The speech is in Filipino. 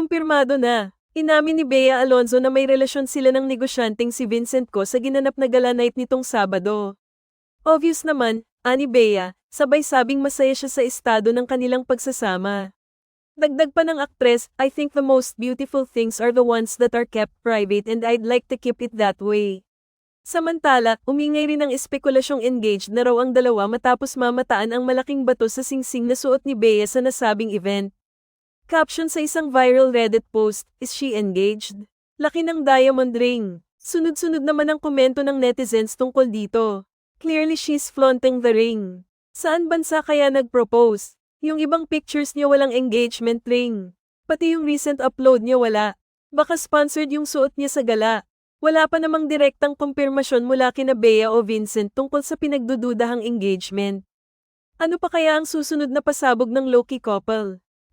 Kumpirmado na. Inamin ni Bea Alonzo na may relasyon sila ng negosyanteng si Vincent ko sa ginanap na gala night nitong Sabado. Obvious naman, ani Bea, sabay sabing masaya siya sa estado ng kanilang pagsasama. Dagdag pa ng aktres, I think the most beautiful things are the ones that are kept private and I'd like to keep it that way. Samantala, umingay rin ang espekulasyong engaged na raw ang dalawa matapos mamataan ang malaking bato sa singsing na suot ni Bea sa nasabing event. Caption sa isang viral Reddit post, is she engaged? Laki ng diamond ring. Sunod-sunod naman ang komento ng netizens tungkol dito. Clearly she's flaunting the ring. Saan bansa kaya nag-propose? Yung ibang pictures niya walang engagement ring. Pati yung recent upload niya wala. Baka sponsored yung suot niya sa gala. Wala pa namang direktang kumpirmasyon mula kina Bea o Vincent tungkol sa pinagdududahang engagement. Ano pa kaya ang susunod na pasabog ng Loki couple?